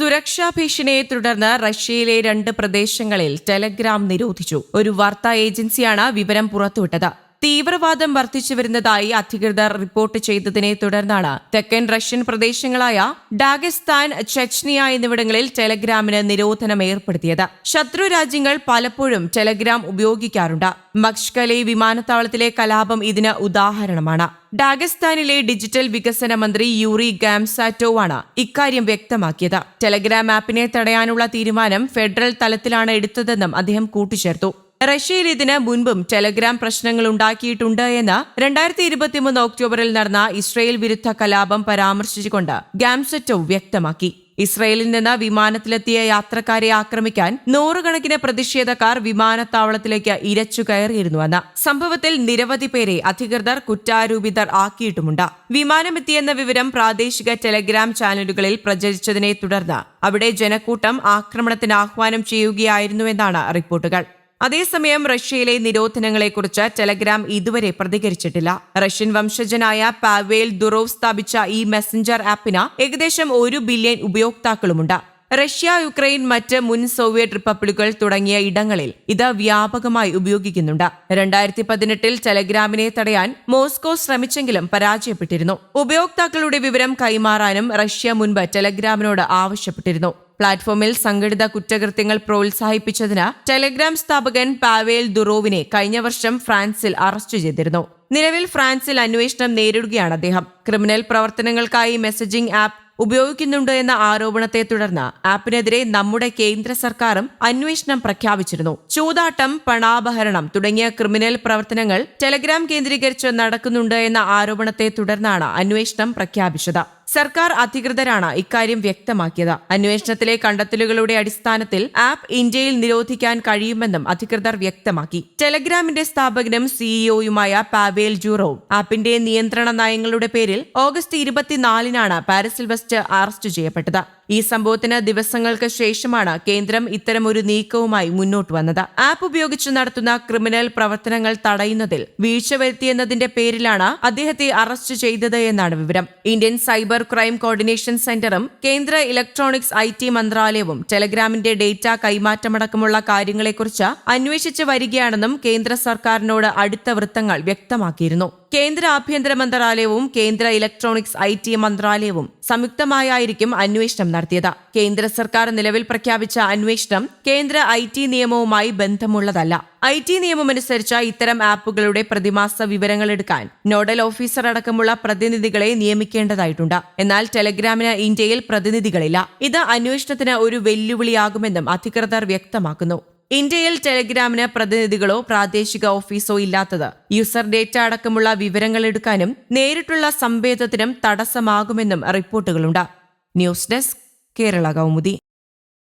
സുരക്ഷാ ഭീഷണിയെ തുടർന്ന് റഷ്യയിലെ രണ്ട് പ്രദേശങ്ങളിൽ ടെലഗ്രാം നിരോധിച്ചു. ഒരു വാർത്താ ഏജൻസിയാണ് വിവരം പുറത്തുവിട്ടത്. തീവ്രവാദം വർദ്ധിച്ചു വരുന്നതായി അധികൃതർ റിപ്പോർട്ട് ചെയ്തതിനെ തുടർന്നാണ് തെക്കൻ റഷ്യൻ പ്രദേശങ്ങളായ ഡാഗിസ്ഥാൻ ചെച്നിയ എന്നിവിടങ്ങളിൽ ടെലഗ്രാമിന് നിരോധനം ഏർപ്പെടുത്തിയത്. ശത്രു രാജ്യങ്ങൾ പലപ്പോഴും ടെലഗ്രാം ഉപയോഗിക്കാറുണ്ട്. മക്ഷ്കലെ വിമാനത്താവളത്തിലെ കലാപം ഇതിന് ഉദാഹരണമാണ്. ഡാഗസ്ഥാനിലെ ഡിജിറ്റൽ വികസന മന്ത്രി യൂറി ഗാംസാറ്റോ ആണ് ഇക്കാര്യം വ്യക്തമാക്കിയത്. ടെലഗ്രാം ആപ്പിനെ തടയാനുള്ള തീരുമാനം ഫെഡറൽ തലത്തിലാണ് എടുത്തതെന്നും അദ്ദേഹം കൂട്ടിച്ചേർത്തു. റഷ്യയിൽ ഇതിന് മുൻപും ടെലഗ്രാം പ്രശ്നങ്ങൾ ഉണ്ടാക്കിയിട്ടുണ്ട് എന്ന് രണ്ടായിരത്തി ഇരുപത്തിമൂന്ന് ഒക്ടോബറിൽ നടന്ന ഇസ്രയേൽ വിരുദ്ധ കലാപം പരാമർശിച്ചുകൊണ്ട് ഗാംസെറ്റോ വ്യക്തമാക്കി. ഇസ്രയേലിൽ നിന്ന് വിമാനത്തിലെത്തിയ യാത്രക്കാരെ ആക്രമിക്കാൻ നൂറുകണക്കിന് പ്രതിഷേധക്കാർ വിമാനത്താവളത്തിലേക്ക് ഇരച്ചു കയറിയിരുന്നുവെന്ന് സംഭവത്തിൽ നിരവധി പേരെ അധികൃതർ കുറ്റാരോപിതർ ആക്കിയിട്ടുമുണ്ട്. വിമാനമെത്തിയെന്ന വിവരം പ്രാദേശിക ടെലഗ്രാം ചാനലുകളിൽ പ്രചരിച്ചതിനെ തുടർന്ന് അവിടെ ജനക്കൂട്ടം ആക്രമണത്തിന് ആഹ്വാനം ചെയ്യുകയായിരുന്നുവെന്നാണ് റിപ്പോർട്ടുകൾ. അതേസമയം റഷ്യയിലെ നിരോധനങ്ങളെക്കുറിച്ച് ടെലഗ്രാം ഇതുവരെ പ്രതികരിച്ചിട്ടില്ല. റഷ്യൻ വംശജനായ പാവേൽ ദുറോവ് സ്ഥാപിച്ച ഈ മെസ്സഞ്ചർ ആപ്പിന് ഏകദേശം ഒരു ബില്യൺ ഉപയോക്താക്കളുമുണ്ട്. റഷ്യ യുക്രൈൻ മറ്റ് മുൻ സോവിയറ്റ് റിപ്പബ്ലിക്കുകൾ തുടങ്ങിയ ഇടങ്ങളിൽ ഇത് വ്യാപകമായി ഉപയോഗിക്കുന്നുണ്ട്. രണ്ടായിരത്തി പതിനെട്ടിൽ ടെലഗ്രാമിനെ തടയാൻ മോസ്കോ ശ്രമിച്ചെങ്കിലും പരാജയപ്പെട്ടിരുന്നു. ഉപയോക്താക്കളുടെ വിവരം കൈമാറാനും റഷ്യ മുൻപ് ടെലഗ്രാമിനോട് ആവശ്യപ്പെട്ടിരുന്നു. പ്ലാറ്റ്ഫോമിൽ സംഘടിത കുറ്റകൃത്യങ്ങൾ പ്രോത്സാഹിപ്പിച്ചതിന് ടെലഗ്രാം സ്ഥാപകൻ പാവേൽ ദുറോവിനെ കഴിഞ്ഞ വർഷം ഫ്രാൻസിൽ അറസ്റ്റ് ചെയ്തിരുന്നു. നിലവിൽ ഫ്രാൻസിൽ അന്വേഷണം നേരിടുകയാണ് അദ്ദേഹം. ക്രിമിനൽ പ്രവർത്തനങ്ങൾക്കായി മെസ്സേജിംഗ് ആപ്പ് ഉപയോഗിക്കുന്നുണ്ട് എന്ന ആരോപണത്തെ തുടർന്ന് ആപ്പിനെതിരെ നമ്മുടെ കേന്ദ്ര സർക്കാരും അന്വേഷണം പ്രഖ്യാപിച്ചിരുന്നു. ചൂതാട്ടം പണാപഹരണം തുടങ്ങിയ ക്രിമിനൽ പ്രവർത്തനങ്ങൾ ടെലഗ്രാം കേന്ദ്രീകരിച്ച് നടക്കുന്നുണ്ട് എന്ന ആരോപണത്തെ തുടർന്നാണ് അന്വേഷണം പ്രഖ്യാപിച്ചത്. സർക്കാർ അധികൃതരാണ് ഇക്കാര്യം വ്യക്തമാക്കിയത്. അന്വേഷണത്തിലെ കണ്ടെത്തലുകളുടെ അടിസ്ഥാനത്തിൽ ആപ്പ് ഇന്ത്യയിൽ നിരോധിക്കാൻ കഴിയുമെന്നും അധികൃതർ വ്യക്തമാക്കി. ടെലഗ്രാമിന്റെ സ്ഥാപകനും സിഇഒയുമായ പാവേൽ ജൂറോ ആപ്പിന്റെ നിയന്ത്രണ നയങ്ങളുടെ പേരിൽ ഓഗസ്റ്റ് ഇരുപത്തിനാലിനാണ് പാരീസിൽ വെസ്റ്റ് അറസ്റ്റ് ചെയ്യപ്പെട്ടത്. ഈ സംഭവത്തിന് ദിവസങ്ങൾക്ക് ശേഷമാണ് കേന്ദ്രം ഇത്തരമൊരു നീക്കവുമായി മുന്നോട്ട് വന്നത്. ആപ്പ് ഉപയോഗിച്ച് നടത്തുന്ന ക്രിമിനൽ പ്രവർത്തനങ്ങൾ തടയുന്നതിൽ വീഴ്ച വരുത്തിയെന്നതിന്റെ പേരിലാണ് അദ്ദേഹത്തെ അറസ്റ്റ് ചെയ്തത് എന്നാണ് വിവരം. ഇന്ത്യൻ ക്രൈം കോർഡിനേഷൻ സെന്ററും കേന്ദ്ര ഇലക്ട്രോണിക്സ് ഐ ടി മന്ത്രാലയവും ടെലഗ്രാമിന്റെ ഡേറ്റ കൈമാറ്റമടക്കമുള്ള കാര്യങ്ങളെക്കുറിച്ച് അന്വേഷിച്ചു വരികയാണെന്നും കേന്ദ്ര സർക്കാരിനോട് അടുത്ത വൃത്തങ്ങൾ വ്യക്തമാക്കിയിരുന്നു. കേന്ദ്ര ആഭ്യന്തര മന്ത്രാലയവും കേന്ദ്ര ഇലക്ട്രോണിക്സ് ഐ ടി മന്ത്രാലയവും സംയുക്തമായായിരിക്കും അന്വേഷണം നടത്തിയത്. കേന്ദ്ര സർക്കാർ നിലവിൽ പ്രഖ്യാപിച്ച അന്വേഷണം കേന്ദ്ര ഐ ടി നിയമവുമായി ബന്ധമുള്ളതല്ല. ഐ ടി നിയമമനുസരിച്ച് ഇത്തരം ആപ്പുകളുടെ പ്രതിമാസ വിവരങ്ങൾ എടുക്കാൻ നോഡൽ ഓഫീസർ അടക്കമുള്ള പ്രതിനിധികളെ നിയമിക്കേണ്ടതായിട്ടുണ്ട്. എന്നാൽ ടെലഗ്രാമിന് ഇന്ത്യയിൽ പ്രതിനിധികളില്ല. ഇത് അന്വേഷണത്തിന് ഒരു വെല്ലുവിളിയാകുമെന്നും അധികൃതർ വ്യക്തമാക്കുന്നു. ഇന്ത്യയിൽ ടെലഗ്രാമിന് പ്രതിനിധികളോ പ്രാദേശിക ഓഫീസോ ഇല്ലാത്തത് യൂസർ ഡേറ്റ അടക്കമുള്ള വിവരങ്ങൾ എടുക്കാനും നേരിട്ടുള്ള സംവേദത്തിനും തടസ്സമാകുമെന്നും റിപ്പോർട്ടുകളുണ്ട്. News desk Kerala Kaumudi.